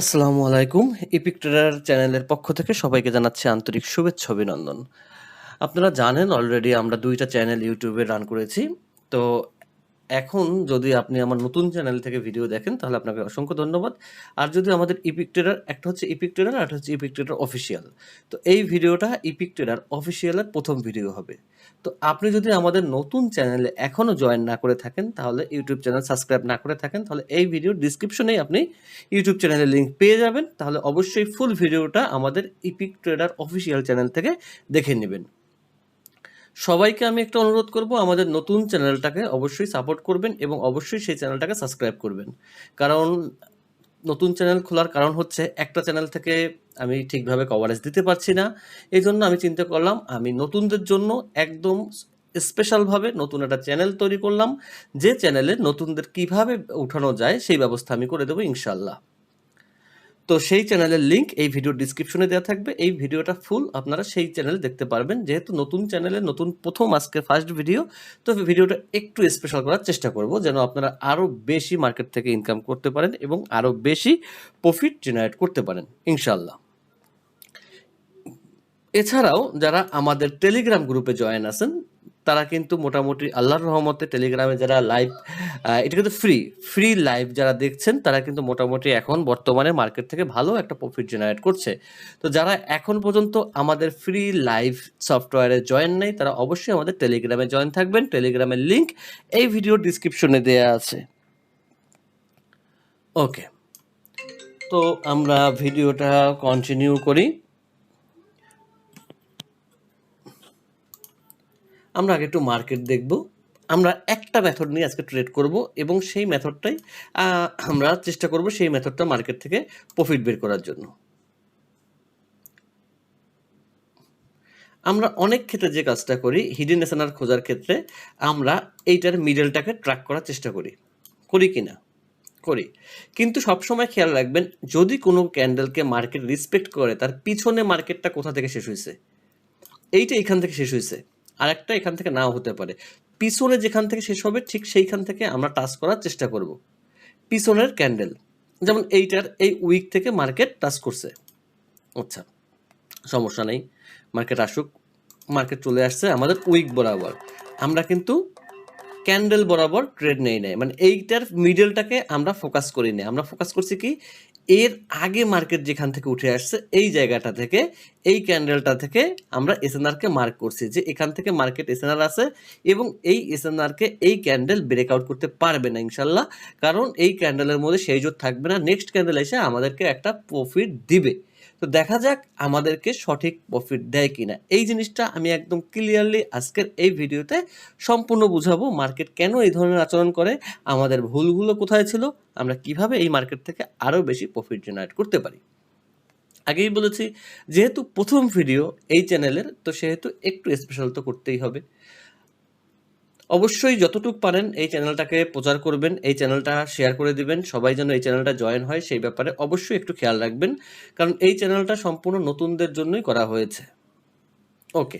আসসালামু আলাইকুম। Epic tedder চ্যানেলের পক্ষ থেকে সবাইকে জানাচ্ছি আন্তরিক শুভেচ্ছা, অভিনন্দন। আপনারা জানেন অলরেডি আমরা দুইটা চ্যানেল ইউটিউবে রান করেছি। তো এখন যদি আপনি আমার নতুন চ্যানেল থেকে ভিডিও দেখেন, তাহলে আপনাকে অসংখ্য ধন্যবাদ। আর যদি আমাদের ইপিক ট্রেডার একটা হচ্ছে ইপিক ট্রেডার আর একটা হচ্ছে ইপিক ট্রেডার অফিসিয়াল তো এই ভিডিওটা ইপিক ট্রেডার অফিসিয়ালের প্রথম ভিডিও হবে। তো আপনি যদি আমাদের নতুন চ্যানেলে এখনও জয়েন না করে থাকেন, তাহলে ইউটিউব চ্যানেল সাবস্ক্রাইব না করে থাকেন, তাহলে এই ভিডিওর ডিসক্রিপশনেই আপনি ইউটিউব চ্যানেলের লিঙ্ক পেয়ে যাবেন। তাহলে অবশ্যই ফুল ভিডিওটা আমাদের ইপিক ট্রেডার অফিসিয়াল চ্যানেল থেকে দেখে নেবেন। সবাইকে আমি একটা অনুরোধ করব, আমাদের নতুন চ্যানেলটাকে অবশ্যই সাপোর্ট করবেন এবং অবশ্যই সেই চ্যানেলটাকে সাবস্ক্রাইব করবেন। কারণ নতুন চ্যানেল খোলার কারণ হচ্ছে একটা চ্যানেল থেকে আমি ঠিকভাবে কভারেজ দিতে পারছি না। এই জন্য আমি চিন্তা করলাম, আমি নতুনদের জন্য একদম স্পেশালভাবে নতুন একটা চ্যানেল তৈরি করলাম, যে চ্যানেলে নতুনদের কীভাবে উঠানো যায় সেই ব্যবস্থা আমি করে দেবো ইনশাল্লাহ তো সেই চ্যানেলের লিংক এই ভিডিওর ডিসক্রিপশনে দেওয়া থাকবে। এই ভিডিওটা ফুল আপনারা সেই চ্যানেল দেখতে পারবেন। যেহেতু নতুন চ্যানেলে নতুন প্রথম আজকে ফার্স্ট ভিডিও তো ভিডিওটা একটু স্পেশাল করার চেষ্টা করব যেন আপনারা আরও বেশি মার্কেট থেকে ইনকাম করতে পারেন এবং আরও বেশি প্রফিট জেনারেট করতে পারেন ইনশাল্লাহ এছাড়াও যারা আমাদের টেলিগ্রাম গ্রুপে জয়েন আছেন তারা কিন্তু মোটামুটি আল্লাহর রহমতে টেলিগ্রামে যারা লাইভ এটা কিন্তু ফ্রি ফ্রি লাইভ যারা দেখছেন, তারা কিন্তু মোটামুটি এখন বর্তমানে মার্কেট থেকে ভালো একটা প্রফিট জেনারেট করছে। তো যারা এখন পর্যন্ত আমাদের ফ্রি লাইভ সফটওয়্যারে জয়েন নেই, তারা অবশ্যই আমাদের টেলিগ্রামে জয়েন থাকবেন। টেলিগ্রামের লিঙ্ক এই ভিডিও ডিসক্রিপশনে দেওয়া আছে। ওকে তো আমরা ভিডিওটা কন্টিনিউ করি। আমরা আগে একটু মার্কেট দেখব। আমরা একটা মেথড নিয়ে আজকে ট্রেড করব এবং সেই মেথডটাই আমরা চেষ্টা করব সেই মেথডটা মার্কেট থেকে প্রফিট বের করার জন্য। আমরা অনেক ক্ষেত্রে যে কাজটা করি হিডেন এসেনার খোঁজার ক্ষেত্রে, আমরা এইটার মিডলটাকে ট্র্যাক করার চেষ্টা করি। করি কি না করি। কিন্তু সবসময় খেয়াল রাখবেন, যদি কোনো ক্যান্ডেলকে মার্কেট রিসপেক্ট করে, তার পিছনে মার্কেটটা কোথা থেকে শেষ হয়েছে এইটা এখান থেকে শেষ হয়েছে আরেকটা এখান থেকে নাও হতে পারে। পিছনে যেখান থেকে শেষ হবে, ঠিক সেইখান থেকে আমরা টাচ করার চেষ্টা করব। পিছনের ক্যান্ডেল, যেমন এইটার এই উইক থেকে মার্কেট টাচ করছে। আচ্ছা সমস্যা নেই, মার্কেট আসুক। মার্কেট চলে আসছে আমাদের উইক বরাবর। আমরা কিন্তু ক্যান্ডেল বরাবর ট্রেড নেই নেই। মানে এইটার মিডলটাকে আমরা ফোকাস করি না আমরা ফোকাস করছি কি? এর আগে মার্কেট যেখান থেকে উঠে আসছে, এই জায়গাটা থেকে, এই ক্যান্ডেলটা থেকে আমরা এসএনআরকে মার্ক করছি যে এখান থেকে মার্কেট এসএনআর আছে এবং এই এসএনআরকে এই ক্যান্ডেল ব্রেকআউট করতে পারবে না ইনশাল্লাহ। কারণ এই ক্যান্ডেলের মধ্যে সেই জোর থাকবে না। নেক্সট ক্যান্ডেল এসে আমাদেরকে একটা প্রফিট দিবে। তো দেখা যাক আমাদেরকে সঠিক প্রফিট দেয় কিনা। এই জিনিসটা আমি একদম ক্লিয়ারলি আজকের এই ভিডিওতে সম্পূর্ণ বুঝাবো মার্কেট কেন এই ধরনের আচরণ করে, আমাদের ভুলগুলো কোথায় ছিল, আমরা কীভাবে এই মার্কেট থেকে আরও বেশি প্রফিট জেনারেট করতে পারি। আগেই বলেছি, যেহেতু প্রথম ভিডিও এই চ্যানেলের তো সেহেতু একটু স্পেশাল তো করতেই হবে। অবশ্যই যতটুকু পারেন এই চ্যানেলটাকে প্রচার করবেন, এই চ্যানেলটা শেয়ার করে দিবেন, সবাই যেন এই চ্যানেলটা জয়েন হয় সেই ব্যাপারে অবশ্যই একটু খেয়াল রাখবেন, কারণ এই চ্যানেলটা সম্পূর্ণ নতুনদের জন্যই করা হয়েছে। ওকে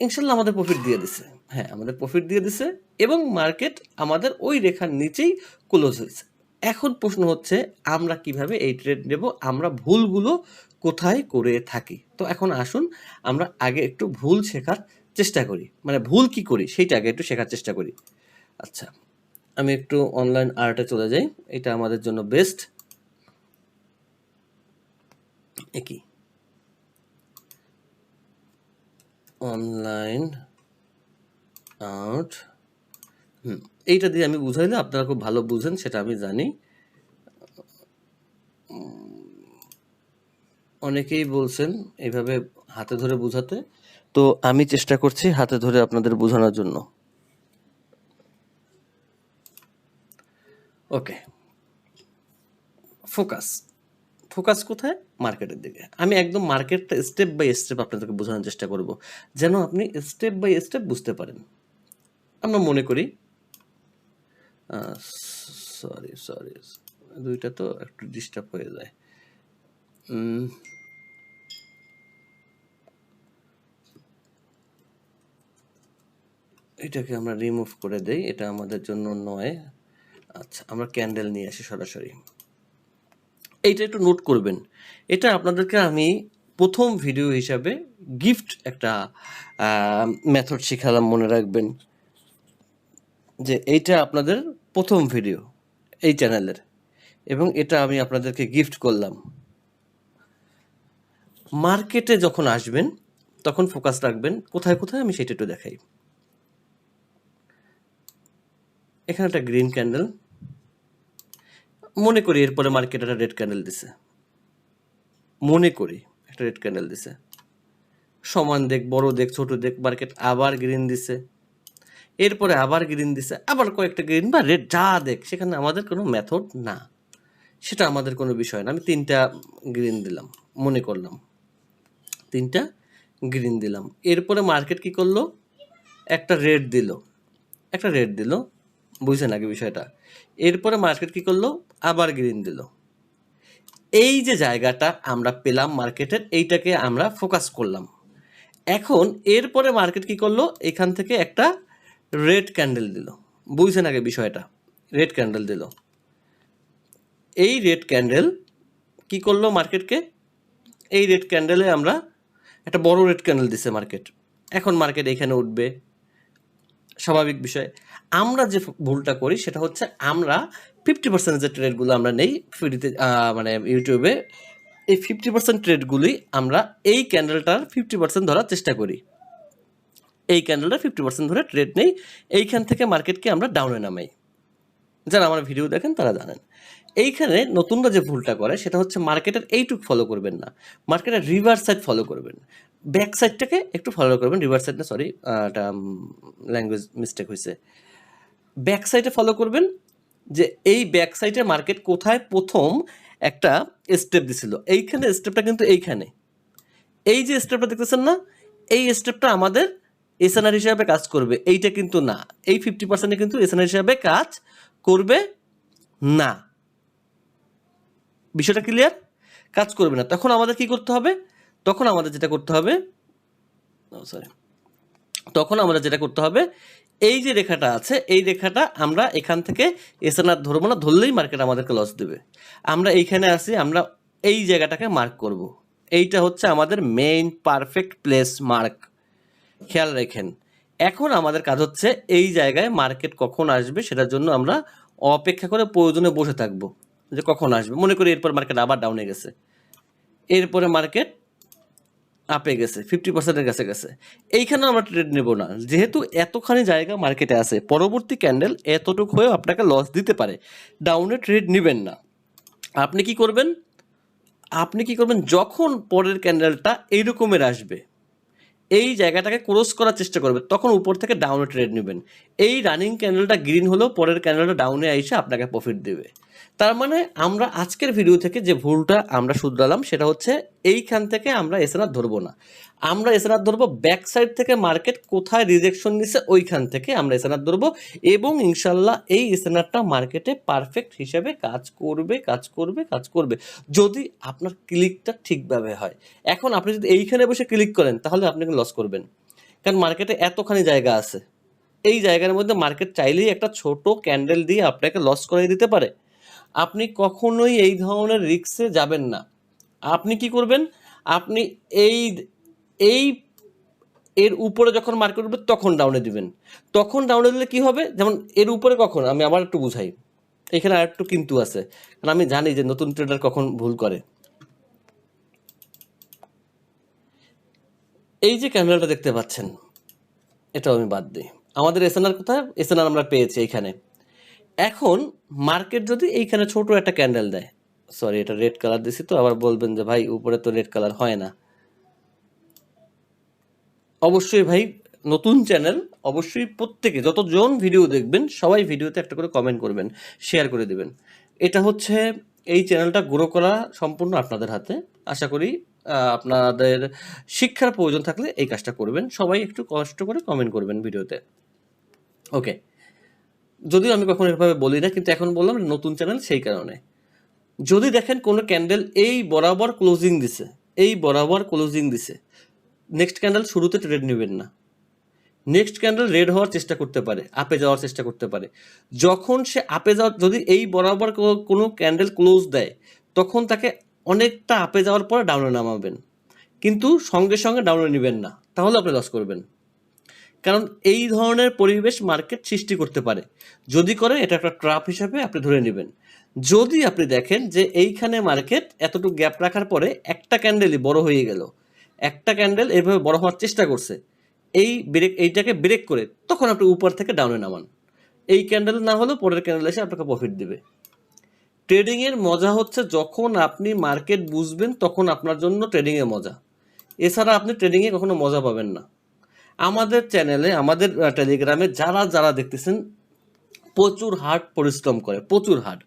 ইনশাল্লাহ আমাদের প্রফিট দিয়ে দিছে। হ্যাঁ আমাদের প্রফিট দিয়ে দিছে এবং মার্কেট আমাদের ওই রেখার নিচেই ক্লোজ হয়েছে। এখন প্রশ্ন হচ্ছে, আমরা কীভাবে এই ট্রেড নেব? আমরা ভুলগুলো কোথায় করে থাকি? তো এখন আসুন, আমরা আগে একটু ভুল শেখার চেষ্টা করি। মানে ভুল কি করি, সেইটা আগে একটু শেখার চেষ্টা করি। আচ্ছা আমি একটু অনলাইন আর্টে চলে যাই। এটা আমাদের জন্য বেস্ট একই অনলাইন আর্ট হুম, এইটা দিয়ে আমি বুঝাইলে আপনারা খুব ভালো বুঝেন, সেটা আমি জানি। অনেকেই বলছেন এইভাবে হাতে ধরে বোঝাতে। তো আমি চেষ্টা করছি হাতে ধরে আপনাদের বোঝানোর জন্য। ওকে। ফোকাস। ফোকাস কোথায়? মার্কেটের দিকে। আমি একদম মার্কেটটা স্টেপ বাই স্টেপ আপনাদেরকে বোঝানোর চেষ্টা করব, যেন আপনি স্টেপ বাই স্টেপ বুঝতে পারেন। আমরা মনে করি সরি সরি দুইটা তো একটু ডিস্টার্ব হয়ে যায়। এটাকে আমরা রিমুভ করে দেই। এটা আমাদের জন্য নয়। আচ্ছা আমরা ক্যান্ডেল নিয়ে আসি সরাসরি। এইটা একটু নোট করবেন। এটা আপনাদেরকে আমি প্রথম ভিডিও হিসাবে গিফট একটা মেথড শেখালাম, মনে রাখবেন। যে এইটা আপনাদের প্রথম ভিডিও এই চ্যানেলের এবং এটা আমি আপনাদেরকে গিফট করলাম। মার্কেটে যখন আসবেন, তখন ফোকাস রাখবেন কোথায় কোথায় আমি সেটা একটু দেখাই। এখানে একটা গ্রিন ক্যান্ডেল মনে করি এরপরে মার্কেট একটা রেড ক্যান্ডেল দিছে। মনে করি একটা রেড ক্যান্ডেল দিছে। সমান দেখ, বড় দেখ, ছোট দেখ মার্কেট আবার গ্রিন দিছে। এরপরে আবার গ্রিন দিছে, আবার কয়েকটা গ্রিন বা রেড যা দেখ, সেখানে আমাদের কোনো মেথড না। সেটা আমাদের কোনো বিষয় না। আমি তিনটা গ্রিন দিলাম, মনে করলাম। তিনটা গ্রিন দিলাম। এরপরে মার্কেট কি করল? একটা রেড দিল। একটা রেড দিল। বুঝছেন আগে বিষয়টা? এরপরে মার্কেট কি করল? আবার গ্রিন দিল। এই যে জায়গাটা আমরা পেলাম মার্কেটের এইটাকে আমরা ফোকাস করলাম। এখন এরপরে মার্কেট কি করল? এখান থেকে একটা রেড ক্যান্ডেল দিল। বুঝছেন আগে বিষয়টা? রেড ক্যান্ডেল দিল। এই রেড ক্যান্ডেল কি করল মার্কেটকে এই রেড ক্যান্ডেলে আমরা একটা বড় রেড ক্যান্ডেল দিছে মার্কেট এখন মার্কেট এখানে উঠবে। স্বাভাবিক বিষয়। আমরা যে ভুলটা করি সেটা হচ্ছে আমরা ফিফটি পার্সেন্ট যে ট্রেডগুলো আমরা নেই ফ্রিতে মানে ইউটিউবে এই ফিফটি পার্সেন্ট ট্রেডগুলি আমরা এই ক্যান্ডেলটার ফিফটি পার্সেন্ট ধরার চেষ্টা করি। এই ক্যান্ডেলটা ফিফটি পার্সেন্ট ধরে ট্রেড নেই। এইখান থেকে মার্কেটকে আমরা ডাউনে নামাই। যারা আমার ভিডিও দেখেন, তারা জানেন। এইখানে নতুনরা যে ভুলটা করে, সেটা হচ্ছে মার্কেটের এইটুক ফলো করবেন না। মার্কেটের রিভার্স সাইড ফলো করবেন। ব্যাক সাইডটাকে একটু ফলো করবেন। রিভার্স সাইড না সরি এটা ল্যাঙ্গুয়েজ মিস্টেক হয়েছে ব্যাক সাইডে ফলো করবেন যে এই ব্যাক সাইডে মার্কেট কোথায় প্রথম একটা স্টেপ দিছিল। এইখানে স্টেপটা কিন্তু এইখানে। এই যে স্টেপটা দেখতেছেন না, এই স্টেপটা আমাদের এসএনআর হিসাবে কাজ করবে, এইটা কিন্তু না। এই ফিফটি পার্সেন্টে কিন্তু এসএনআর হিসাবে কাজ করবে না। বিষয়টা ক্লিয়ার কাজ করবে না। তখন আমাদের কি করতে হবে? তখন আমাদের যেটা করতে হবে সরি তখন আমাদের যেটা করতে হবে, এই যে রেখাটা আছে, এই রেখাটা আমরা এখান থেকে এসএনআর ধরবো না, ধরলেই মার্কেট আমাদেরকে লস দেবে। আমরা এইখানে আসি আমরা এই জায়গাটাকে মার্ক করব। এইটা হচ্ছে আমাদের মেইন পারফেক্ট প্লেস মার্ক খেয়াল রাখেন। এখন আমাদের কাজ হচ্ছে এই জায়গায় মার্কেট কখন আসবে সেটার জন্য আমরা অপেক্ষা করে প্রয়োজনে বসে থাকব যে কখন আসবে। মনে করি এরপর মার্কেট আবার ডাউনে গেছে। এরপরে মার্কেট আপে গেছে ফিফটি পার্সেন্টের কাছে গেছে। এইখানে আমরা ট্রেড নেব না। যেহেতু এতখানি জায়গা মার্কেটে আছে, পরবর্তী ক্যান্ডেল এতটুকু হয়েও আপনাকে লস দিতে পারে। ডাউনে ট্রেড নেবেন না। আপনি কি করবেন? আপনি কি করবেন? যখন পরের ক্যান্ডেলটা এইরকমের আসবে এই জায়গাটাকে ক্রস করার চেষ্টা করবে, তখন উপর থেকে ডাউনে ট্রেড নেবেন। এই রানিং ক্যান্ডেলটা গ্রিন হলেও পরের ক্যান্ডেলটা ডাউনে এসে আপনাকে প্রফিট দেবে। তার মানে আমরা আজকের ভিডিও থেকে যে ভুলটা আমরা শুধরালাম সেটা হচ্ছে এইখান থেকে আমরা এসএনআর ধরবো না। আমরা এসএনআর ধরবো ব্যাক সাইড থেকে মার্কেট কোথায় রিজেকশন নিছে ওইখান থেকে আমরা এসএনআর ধরবো এবং ইনশাল্লাহ এই এসএনআরটা মার্কেটে পারফেক্ট হিসেবে কাজ করবে কাজ করবে কাজ করবে। যদি আপনার ক্লিকটা ঠিকভাবে হয়। এখন আপনি যদি এইখানে বসে ক্লিক করেন, তাহলে আপনি লস করবেন। কারণ মার্কেটে এতখানি জায়গা আছে। এই জায়গার মধ্যে মার্কেট চাইলেই একটা ছোট ক্যান্ডেল দিয়ে আপনাকে লস করে দিতে পারে। আপনি কখনোই এই ধরনের রিক্সে যাবেন না। আপনি কি করবেন? আপনি এই এই এর উপরে যখন মার্কেট উঠবে, তখন ডাউনে দিবেন। তখন ডাউনে দিলে কি হবে? যেমন এর উপরে কখন? আমি আবার একটু বুঝাই। এখানে আর একটু কিন্তু আছে। কারণ আমি জানি যে নতুন ট্রেডার কখন ভুল করে। এই যে ক্যান্ডেলটা দেখতে পাচ্ছেন, এটাও আমি বাদ দিই। আমাদের এসএনআর কোথায়? এসএনআর আমরা পেয়েছি এইখানে এখন মার্কেট যদি এইখানে ছোট একটা ক্যান্ডেল দেয় সরি এটা রেড কালার দিছি তো, আবার বলবেন যে ভাই উপরে তো রেড কালার হয় না। অবশ্যই ভাই, নতুন চ্যানেল অবশ্যই প্রত্যেকে যতজন ভিডিও দেখবেন, সবাই ভিডিওতে একটা করে কমেন্ট করবেন শেয়ার করে দিবেন। এটা হচ্ছে এই চ্যানেলটা গ্রো করা সম্পূর্ণ আপনাদের হাতে। আশা করি আপনাদের শিক্ষার প্রয়োজন থাকলে এই কাজটা করবেন। সবাই একটু কষ্ট করে কমেন্ট করবেন ভিডিওতে ওকে যদিও আমি কখনো এভাবে বলি না, কিন্তু এখন বললাম নতুন চ্যানেল সেই কারণে। যদি দেখেন কোনো ক্যান্ডেল এই বরাবর ক্লোজিং দিছে, এই বরাবর ক্লোজিং দিছে নেক্সট ক্যান্ডেল শুরুতে ট্রেড নেবেন না। নেক্সট ক্যান্ডেল রেড হওয়ার চেষ্টা করতে পারে আপে যাওয়ার চেষ্টা করতে পারে। যখন সে আপে যাওয়ার, যদি এই বরাবর কোনো ক্যান্ডেল ক্লোজ দেয়, তখন তাকে অনেকটা আপে যাওয়ার পরে ডাউনে নামাবেন। কিন্তু সঙ্গে সঙ্গে ডাউনে নেবেন না, তাহলে আপনি লস করবেন। কারণ এই ধরনের পরিবেশ মার্কেট সৃষ্টি করতে পারে। যদি করে এটা একটা ট্রাপ হিসাবে আপনি ধরে নেবেন। যদি আপনি দেখেন যে এইখানে মার্কেট এতটুকু গ্যাপ রাখার পরে একটা ক্যান্ডেলই বড় হয়ে গেল। একটা ক্যান্ডেল এভাবে বড় হওয়ার চেষ্টা করছে। এই ব্রেক এইটাকে ব্রেক করে তখন আপনি উপর থেকে ডাউনে নামান। এই ক্যান্ডেল না হলেও পরের ক্যান্ডেল এসে আপনাকে প্রফিট দিবে। ট্রেডিংয়ের মজা হচ্ছে যখন আপনি মার্কেট বুঝবেন তখন আপনার জন্য ট্রেডিংয়ে মজা। এছাড়া আপনি ট্রেডিংয়ে কখনো মজা পাবেন না। আমাদের চ্যানেলে আমাদের টেলিগ্রামে যারা যারা দেখতেছেন, প্রচুর হার্ড পরিশ্রম করে, প্রচুর হার্ড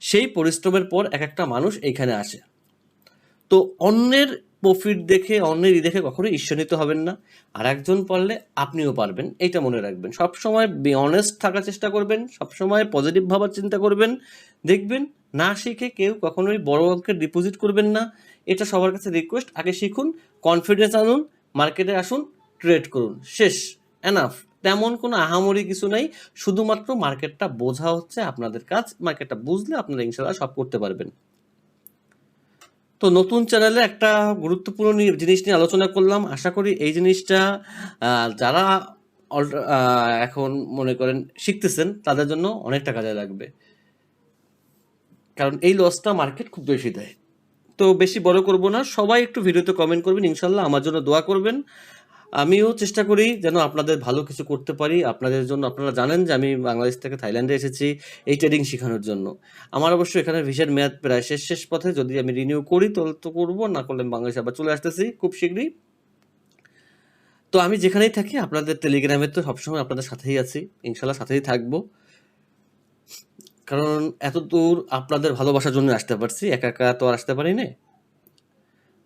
সেই পরিশ্রমের পর এক একটা মানুষ এইখানে আসে। তো অন্যের প্রফিট দেখে, অন্যের ই দেখে কখনোই ঈর্ষান্বিত হবেন না। আর একজন পারলে আপনিও পারবেন, এইটা মনে রাখবেন। সবসময় বি অনেস্ট থাকার চেষ্টা করবেন, সবসময় পজিটিভ ভাবার চিন্তা করবেন, দেখবেন না শিখে কেউ কখনোই বড় অঙ্কের ডিপোজিট করবেন না। এটা সবার কাছে রিকোয়েস্ট আগে শিখুন কনফিডেন্স আনুন মার্কেটে আসুন ট্রেড করুন। শেষ এনাফ তেমন কোনো আহামরি কিছু নাই। শুধুমাত্র মার্কেটটা বোঝা হচ্ছে আপনাদের কাজ মার্কেটটা বুঝলে আপনারা ইনশাল্লাহ সব করতে পারবেন। তো নতুন চ্যানেলে একটা গুরুত্বপূর্ণ জিনিস নিয়ে আলোচনা করলাম। আশা করি এই জিনিসটা যারা এখন মনে করেন শিখতেছেন, তাদের জন্য অনেকটা কাজে লাগবে। কারণ এই লসটা মার্কেট খুব বেশি দেয়। তো বেশি বড় করব না। সবাই একটু ভিডিওতে কমেন্ট করবেন। ইনশাল্লাহ আমার জন্য দোয়া করবেন। আমিও চেষ্টা করি যেন আপনাদের ভালো কিছু করতে পারি। আপনাদের জন্য আপনারা জানেন যে আমি বাংলাদেশ থেকে থাইল্যান্ডে এসেছি এই ট্রেডিং শেখানোর জন্য। আমার অবশ্য এখানে ভিসার মেয়াদ প্রায় শেষ শেষ পথে যদি আমি রিনিউ করি তাহলে তো করব, না করলে আমি বাংলাদেশে আবার চলে আসতেছি খুব শীঘ্রই। তো আমি যেখানেই থাকি, আপনাদের টেলিগ্রামে তো সবসময় আপনাদের সাথেই আছি ইনশাল্লাহ সাথেই থাকব। কারণ এত দূর আপনাদের ভালোবাসার জন্য আসতে পারছি, একা একা তো আর আসতে পারি না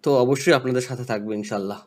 তো অবশ্যই আপনাদের সাথে থাকব ইনশাল্লাহ